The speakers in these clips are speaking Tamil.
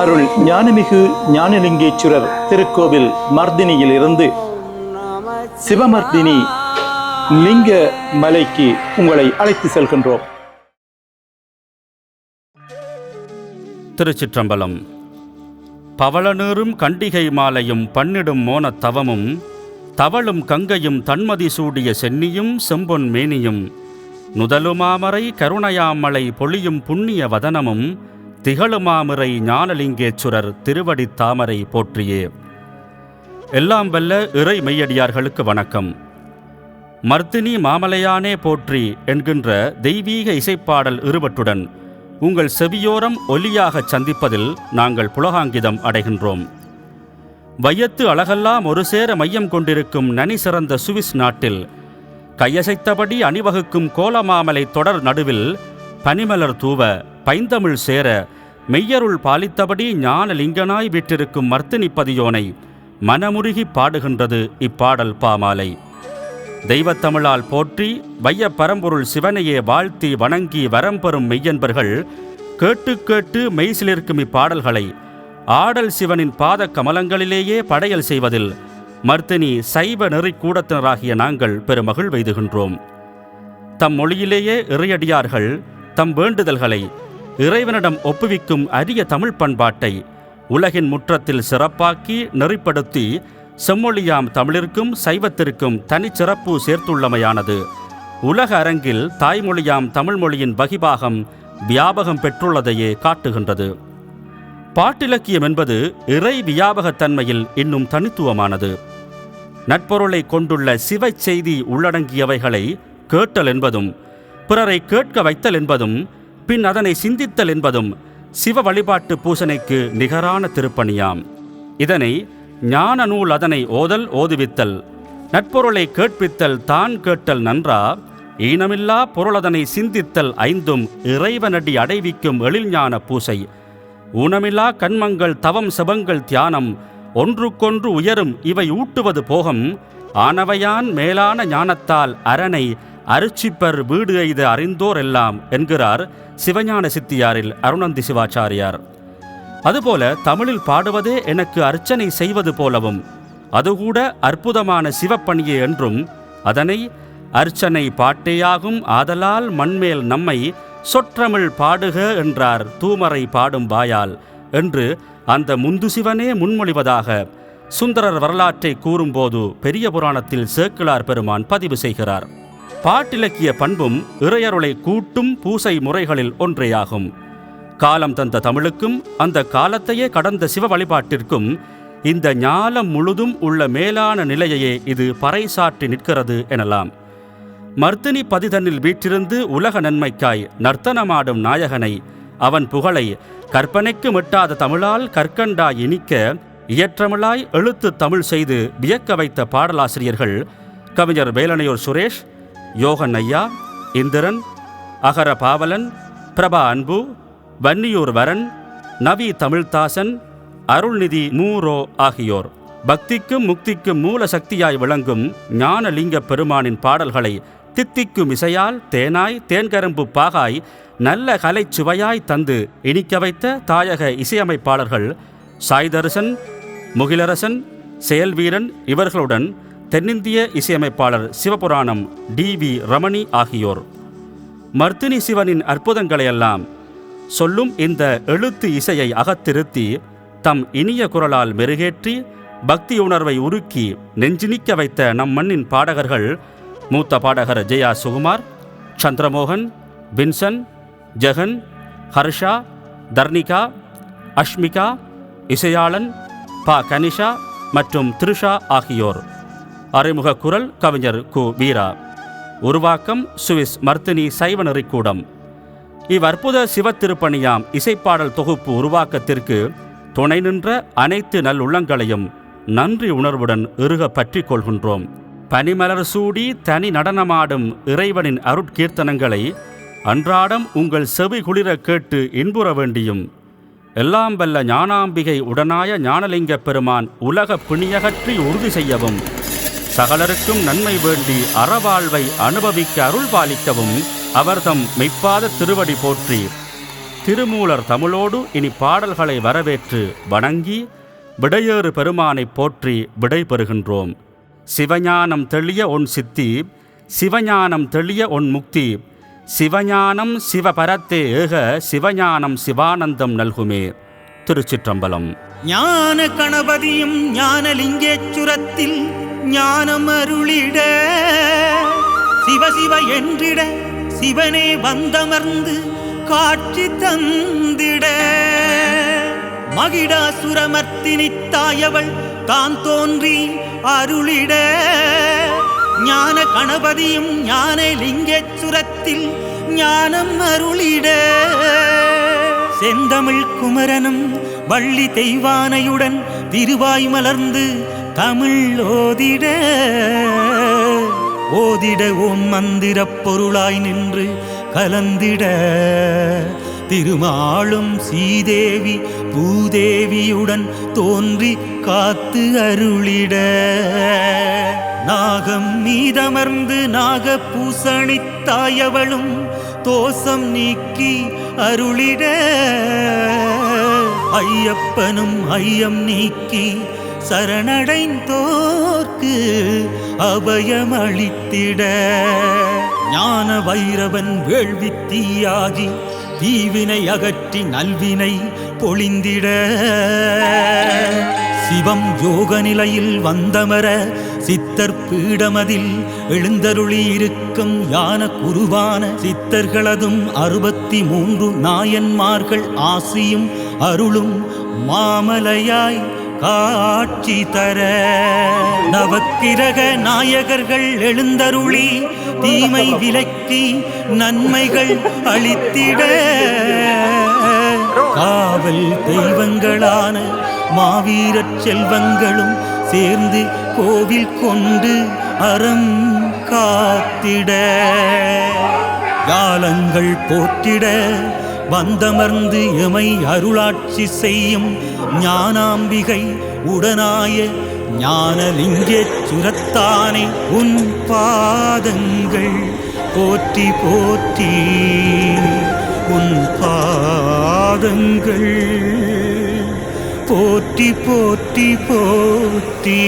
அருள் ஞானமிகு ஞானலிங்கேஸ்வரர் திருக்கோவில் மர்தினியில் இருந்து சிவமர்தினி லிங்க மலைக்கு உங்களை அழைத்து செல்கின்றோம். திருச்சிற்றம்பலம். பவளநீரும் கண்டிகை மாலையும் பன்னிடும் மோனத் தவமும் தவளும் கங்கையும் தன்மதி சூடிய சென்னியும் செம்பொன் மேனியும் நுதலுமாமரை கருணையாமலை பொழியும் புண்ணிய வதனமும் திகழுமாமரை ஞானலிங்கேச்சுரர் திருவடி தாமரை போற்றியே. எல்லாம் வல்ல இறை மெய்யடியார்களுக்கு வணக்கம். மர்த்தினி மாமலையானே போற்றி என்கின்ற தெய்வீக இசைப்பாடல் இருவற்றுடன் உங்கள் செவியோரம் ஒலியாகச் சந்திப்பதில் நாங்கள் புலகாங்கிதம் அடைகின்றோம். வையத்து அழகெல்லாம் ஒரு சேர மையம் கொண்டிருக்கும் நனி சிறந்த சுவிஸ் நாட்டில் கையசைத்தபடி அணிவகுக்கும் கோலமாமலை தொடர் நடுவில் பனிமலர் தூவ பைந்தமிழ் சேர மெய்யருள் பாலித்தபடி ஞானலிங்கனாய் வீற்றிருக்கும் மர்த்தினி பதியோனை மனமுருகி பாடுகின்றது இப்பாடல் பாமாலை. தெய்வத்தமிழால் போற்றி வைய பரம்பொருள் சிவனையே வாழ்த்தி வணங்கி வரம் பெறும் மெய்யன்பர்கள் கேட்டு கேட்டு மெய்சிலிருக்கும் இப்பாடல்களை ஆடல் சிவனின் பாத கமலங்களிலேயே படையல் செய்வதில் மர்த்தினி சைவ நெறிக்கூடத்தினராகிய நாங்கள் பெருமகிழ் வைதுகின்றோம் தம் மொழியிலேயே இறையடியார்கள் தம் வேண்டுதல்களை இறைவனிடம் ஒப்புவிக்கும் அரிய தமிழ் பண்பாட்டை உலகின் முற்றத்தில் சிறப்பாக்கி நெறிப்படுத்தி செம்மொழியாம் தமிழிற்கும் சைவத்திற்கும் தனிச்சிறப்பு சேர்த்துள்ளமையானது. உலக அரங்கில் தாய்மொழியாம் தமிழ் மொழியின் வகிபாகம் வியாபகம் பெற்றுள்ளதையே காட்டுகின்றது. பாட்டிலக்கியம் என்பது இறை வியாபகத்தன்மையில் இன்னும் தனித்துவமானது. நட்பொருளை கொண்டுள்ள சிவச் செய்தி உள்ளடங்கியவைகளை கேட்டல் என்பதும் பிறரை கேட்க வைத்தல் என்பதும் பின் அதனை சிந்தித்தல் என்பதும் சிவ வழிபாட்டு பூசனைக்கு நிகரான திருப்பணியாம். இதனை ஞான நூல் அதனை ஓதல் ஓதுவித்தல் நட்பொருளை கேட்பித்தல் தான் கேட்டல் நன்றா ஈனமில்லா பொருளதனை சிந்தித்தல் ஐந்தும் இறைவனடி அடைவிக்கும் எழில்ஞான பூசை ஊனமில்லா கண்மங்கள் தவம் செபங்கள் தியானம் ஒன்றுக்கொன்று உயரும் இவை ஊட்டுவது போகம் ஆனவையான் மேலான ஞானத்தால் அரணை அருச்சிப்பர் வீடு எய்த அறிந்தோர் எல்லாம் என்கிறார் சிவஞான சித்தியாரில் அருணந்தி சிவாச்சாரியார். அதுபோல தமிழில் பாடுவதே எனக்கு அர்ச்சனை செய்வது போலவும் அதுகூட அற்புதமான சிவப்பணியே என்றும் அதனை அர்ச்சனை பாட்டேயாகும் ஆதலால் மண்மேல் நம்மை சொற்றமிழ் பாடுக என்றார் தூமரை பாடும் வாயால் என்று அந்த முந்து சிவனே முன்மொழிவதாக சுந்தரர் வரலாற்றை கூறும்போது பெரிய புராணத்தில் சேக்கிழார் பெருமான் பதிவு செய்கிறார். பாட்டிலக்கிய பண்பும் இறையருளை கூட்டும் பூசை முறைகளில் ஒன்றேயாகும். காலம் தந்த தமிழுக்கும் அந்த காலத்தையே கடந்த சிவ வழிபாட்டிற்கும் இந்த ஞாலம் முழுதும் உள்ள மேலான நிலையையே இது பறைசாற்றி நிற்கிறது எனலாம். மர்த்தினி பதிதனில் வீற்றிருந்து உலக நன்மைக்காய் நர்த்தனமாடும் நாயகனை அவன் புகழை கற்பனைக்கு மெட்டாத தமிழால் கற்கண்டாய் இனிக்க இயற்றமிழாய் எழுத்து தமிழ் செய்து வியக்க வைத்த பாடலாசிரியர்கள் கவிஞர் வேலனையூர் சுரேஷ் யோகன் ஐயா இந்திரன் அகர பாவலன் பிரபா அன்பு வன்னியூர் வரன் நவி தமிழ்தாசன் அருள்நிதி மூரோ ஆகியோர். பக்திக்கும் முக்திக்கும் மூல சக்தியாய் விளங்கும் ஞானலிங்க பெருமானின் பாடல்களை தித்திக்கும் இசையால் தேனாய் தேன்கரும்பு பாகாய் நல்ல கலைச் சுவையாய் தந்து இனிக்க வைத்த தாயக இசையமைப்பாளர்கள் சாய்தரசன் முகிலரசன் செயல்வீரன் இவர்களுடன் தென்னிந்திய இசையமைப்பாளர் சிவபுராணம் டி வி ரமணி ஆகியோர். மர்த்தினி சிவனின் அற்புதங்களையெல்லாம் சொல்லும் இந்த எழுத்து இசையை அகத்திருத்தி தம் இனிய குரலால் மெருகேற்றி பக்தி உணர்வை உருக்கி நெஞ்சினிக்க வைத்த நம் மண்ணின் பாடகர்கள் மூத்த பாடகர் ஜெயா சுகுமார் சந்திரமோகன் பின்சன் ஜெகன் ஹர்ஷா தர்ணிகா அஷ்மிகா இசையாளன் ப கனிஷா மற்றும் த்ரிஷா ஆகியோர். அறிமுக குரல் கவிஞர் கு. வீரா. உருவாக்கம் சுவிஸ் மர்த்தினி சைவ கூடம் இவ்வற்புத சிவத்திருப்பணியாம் இசைப்பாடல் தொகுப்பு உருவாக்கத்திற்கு துணை நின்ற அனைத்து நல்லுள்ளங்களையும் நன்றி உணர்வுடன் இறுக பற்றிக் கொள்கின்றோம். பனிமலர் சூடி தனி நடனமாடும் இறைவனின் அருட்கீர்த்தனங்களை அன்றாடம் உங்கள் செவி குளிர கேட்டு இன்புற வேண்டியும். எல்லாம் வல்ல ஞானாம்பிகை உடனாய ஞானலிங்க பெருமான் உலக பிணியகற்றி உறுதி செய்யவும் சகலருக்கும் நன்மை வேண்டி அறவாழ்வை அனுபவிக்க அருள் பாலிக்கவும் அவர்தம் மெய்ப்பாத திருவடி போற்றி. திருமூலர் தமிழோடு இனி பாடல்களை வரவேற்று வணங்கி விடையேறு பெருமானைப் போற்றி விடை பெறுகின்றோம். சிவஞானம் தெளிய உன் சித்தி சிவஞானம் தெளிய உன் முக்தி. சிவஞானம் சிவபரத்தே ஏக சிவஞானம் சிவானந்தம் நல்குமே. திருச்சிற்றம்பலம். ஞான கணபதியும் ஞானலிங்கேச்சுரத்தில் ஞானம் அருளிட சிவசிவ என்றிட சிவனே வந்தமர்ந்து காட்சி தந்திட. மகிடாசுரமர்த்தினி தாயவள் தான் தோன்றி அருளிட. ஞான கணபதியும் ஞான லிங்கேச்சுரத்தில் ஞானம் அருளிட. செந்தமிழ் குமரனும் வள்ளி தெய்வானையுடன் திருவாய் மலர்ந்து தமிழ் ஓதிட ஓதிட ஓம் மந்திரப் பொருளாய் நின்று கலந்திட. திருமாலும் சீதேவி பூதேவியுடன் தோன்றி காத்து அருளிட. நாகம் மீதமர்ந்து நாக பூசணித்தாயவளும் தோசம் நீக்கி அருளிட. ஐயப்பனும் ஐயம் நீக்கி சரணடைந்தோர்க்கு அபயமளித்திட. ஞான வைரவன் வேள்வி தீயாகி தீவினை அகற்றி நல்வினை பொழிந்திட. சிவம் யோக நிலையில் வந்தமர சித்தர் பீடமதில் எழுந்தருளி இருக்கும் யான குருவான சித்தர்களதும் அறுபத்தி மூன்று நாயன்மார்கள் ஆசியும் அருளும் மாமலையாய் காட்சி தர. நவக்கிரக நாயகர்கள் எழுந்தருளி தீமை விலக்கி நன்மைகள் அளித்திட. காவல் தெய்வங்களான மாவீரச் செல்வங்களும் சேர்ந்து கோவில் கொண்டு அறம் காத்திட. காலங்கள் போற்றிட. வந்தமர்ந்து எமை அருளாட்சி செய்யும் ஞானாம்பிகை உடனாய ஞானலிங்கேச் சுரத்தானே உன் பாதங்கள் போற்றி போற்றி உன் பாதங்கள் போற்றி போற்றி போற்றி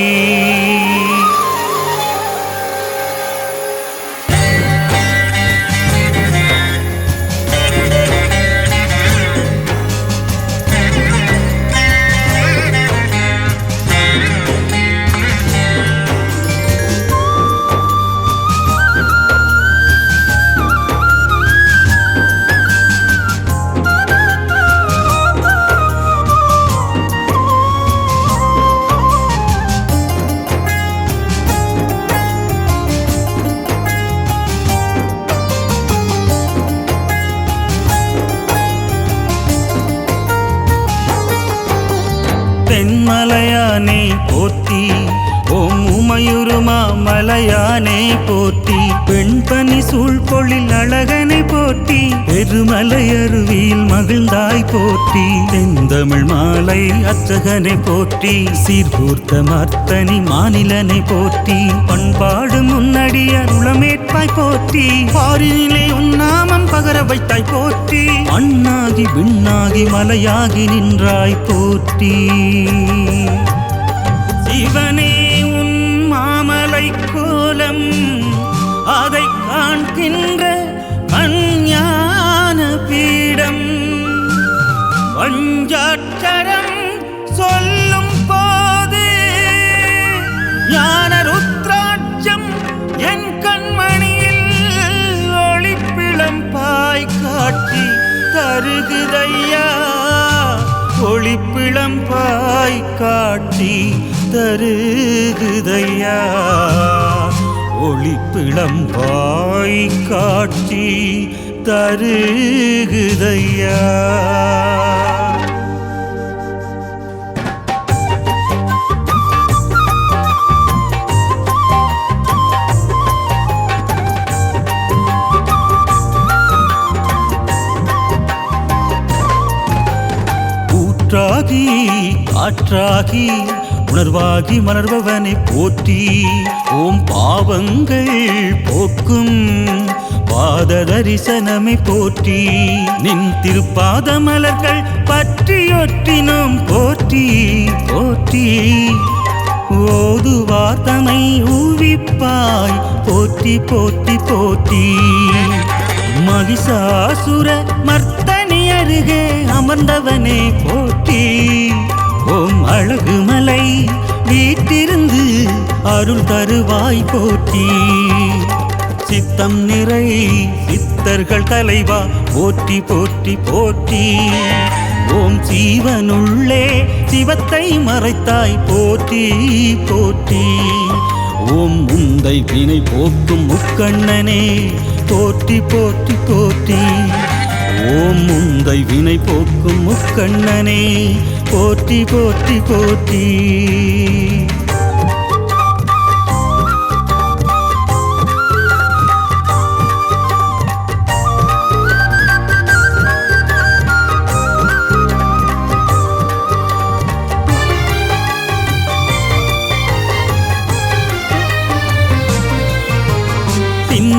மலையானே போற்றி ஓம் உமையுருமா மலையானே போற்றி பெண்பனி சூழ்பொழில் அழகனை போற்றி பெருமலை அருவியில் மகிழ்ந்தாய் போற்றி தென்தமிழ் மாலை அச்சகனை போற்றி சீர்கூர்த்த மர்த்தனி மாநிலனை போற்றி பண்பாடு முன்னடி அருளமேற்பாய் போற்றி பாரினிலே உன்னாம பகர வைத்தாய் போற்றி. மண்ணாகி விண்ணாகி மலையாகி நின்றாய் போற்றி. ஒளிப்பிளம் பாய் காட்சி தருகுதையா? ஒளிப்பிளம் பாய் காட்சி தருகுதையா? ஊற்றாகி காற்றாகி உணர்வாகி மலர்பவனை போற்றி ஓம் பாவங்கள் போக்கும் பாத தரிசனமை போற்றி நின் திருப்பாத மலர்கள் பற்றியொற்றினோம் போற்றி போற்றி. ஓதுவார் தமை ஊவிப்பாய் போற்றி போற்றி போற்றி. மகிஷாசுர மர்த்த சுமந்தவனே அமர்ந்தவனே போற்றி. ஓம் அழகுமலை வீட்டிருந்து அருள் தருவாய் போற்றி. சித்தம் நிறை சித்தர்கள் தலைவா போற்றி போற்றி போற்றி. ஓம் சீவனுள்ளே சிவத்தை மறைத்தாய் போற்றி போற்றி. ஓம் உந்தை வினை போக்கும் முக்கண்ணனே போற்றி போற்றி போற்றி. ஓம் முந்தை வினை போக்கும் முக்கண்ணனே போற்றி போற்றி போற்றி.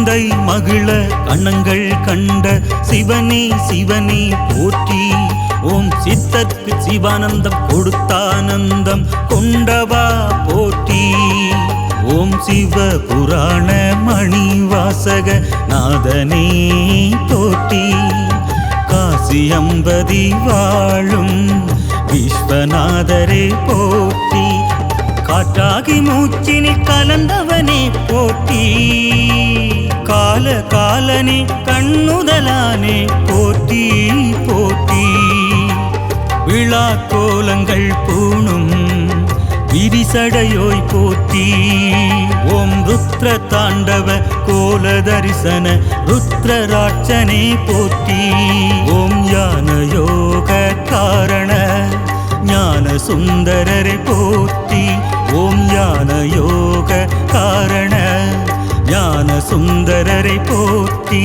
கொண்டை மகிழ கண்ணங்கள் கண்ட சிவனே சிவனே போற்றி. ஓம் சித்தற்கு சிவானந்தம் கொடுத்தானந்தம் கொண்டவா போற்றி. ஓம் சிவ புராண மணி வாசக நாதனே போற்றி. காசியம்பதி வாழும் விஸ்வநாதரே போற்றி. காற்றாகி மூச்சினில் கலந்தவனே போற்றி. கால காலனே கண்ணுதலானே போற்றி போற்றி. விழா கோலங்கள் பூணும் விரிசடையோய் போற்றி. ஓம் ருத்ர தாண்டவ கோல தரிசன ருத்ரராட்சனே போற்றி. ஓம் யான யோக காரண ஞான சுந்தரரை போற்றி. ஓம் யான யோக காரண ஞான சுந்தரரை போற்றி